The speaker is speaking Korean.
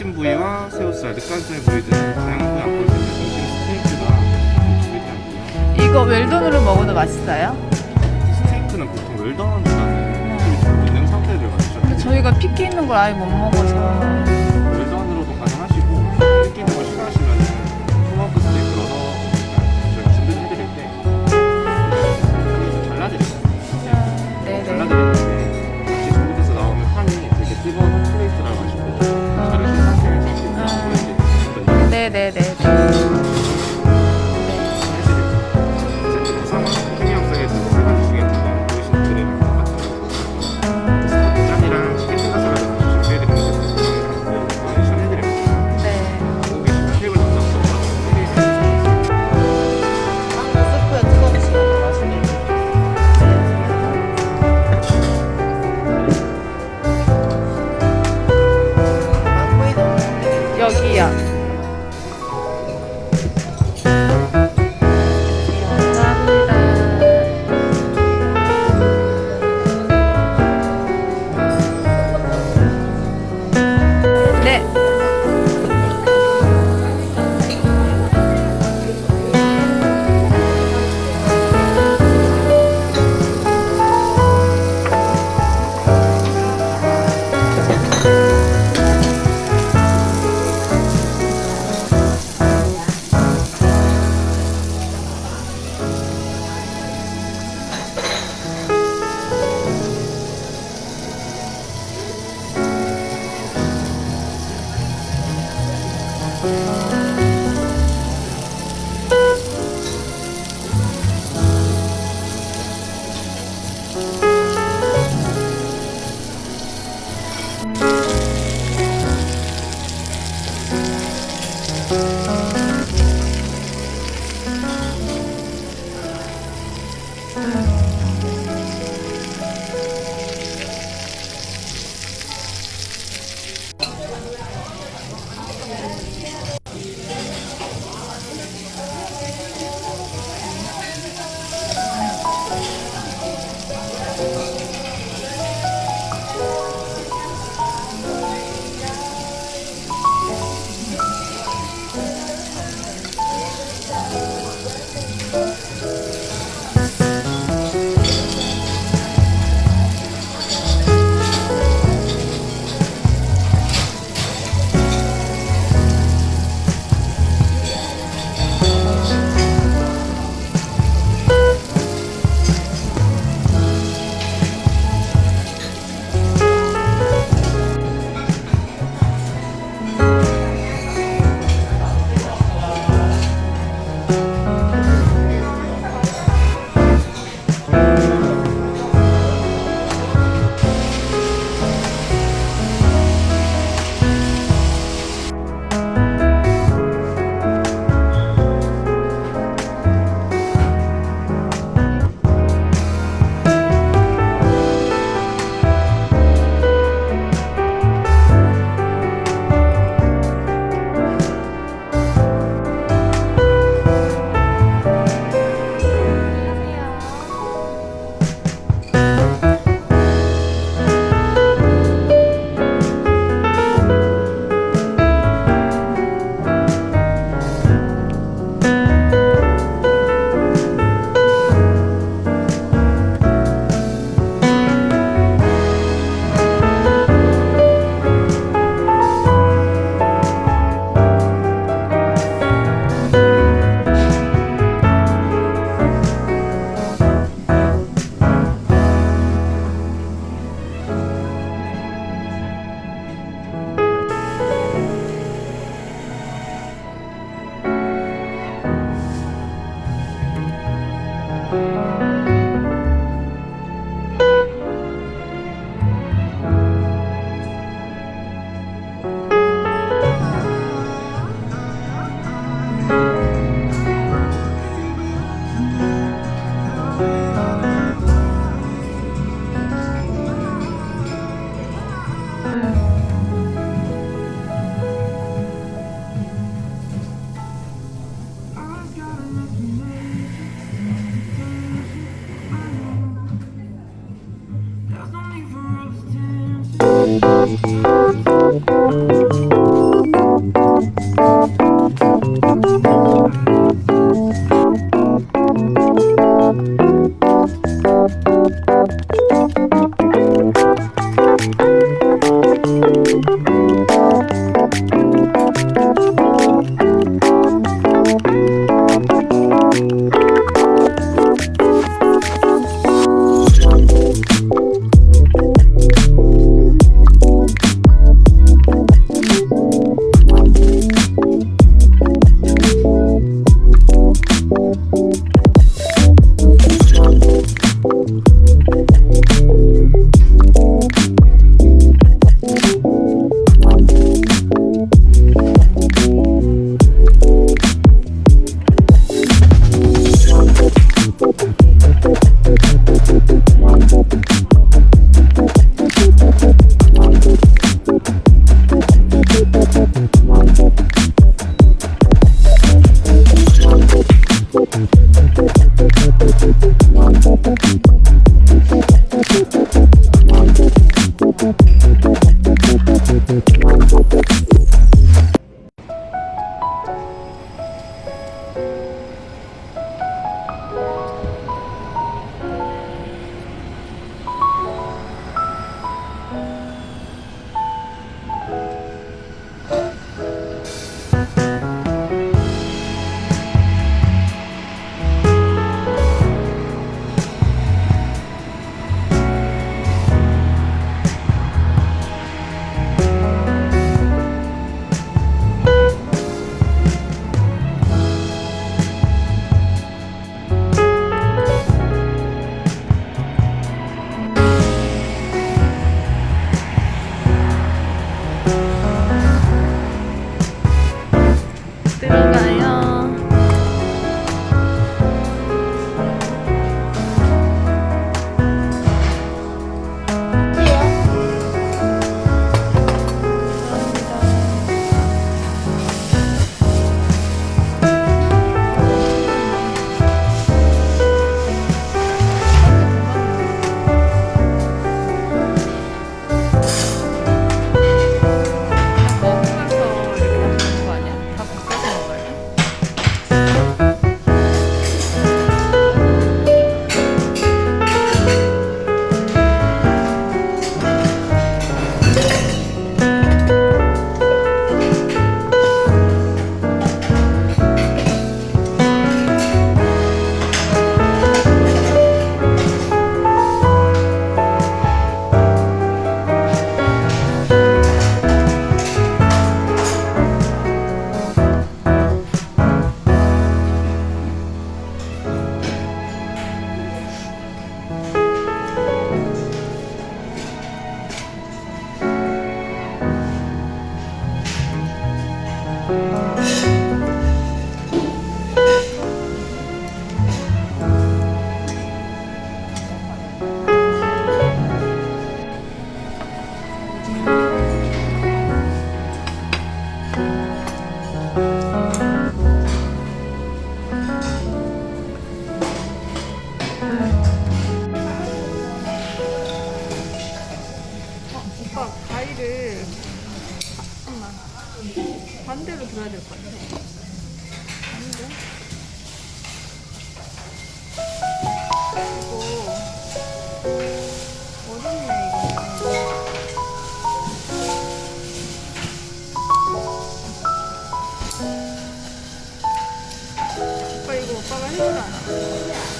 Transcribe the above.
등심 부위와 새우살, 늑간살 부위들 다양한 부위 안고 있는 등심 스테이크가 준비되어 있고요. 이거 웰던으로 먹어도 맛있어요? 스테이크는 보통 웰던보다는 있는 상태를 근데 가지고 저희가 피끼 있는 걸 아예 못 먹어서 들어 오빠 이거